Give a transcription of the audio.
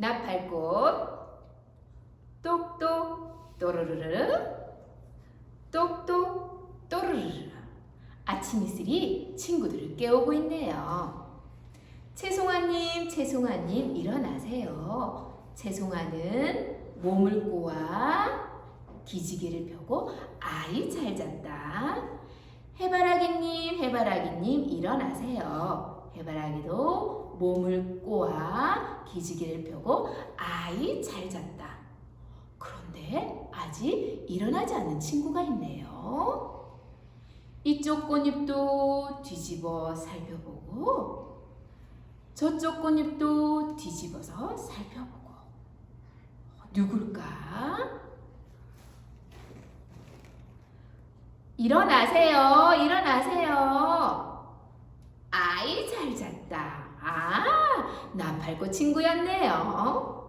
나팔꽃 똑똑 또르르르 똑똑 또르르르 아침 이슬이 친구들을 깨우고 있네요. 채송아님, 채송아님 일어나세요. 채송아는 몸을 꼬아 기지개를 펴고 아이 잘 잤다. 해바라기님, 일어나세요. 해바라기도 몸을 꼬아 기지개를 펴고 아이 잘 잤다. 그런데 아직 일어나지 않는 친구가 있네요. 이쪽 꽃잎도 뒤집어 살펴보고 저쪽 꽃잎도 뒤집어서 살펴보고 누굴까? 일어나세요. 일어나세요. 아이 잘 잤다. 아, 나팔꽃 친구였네요.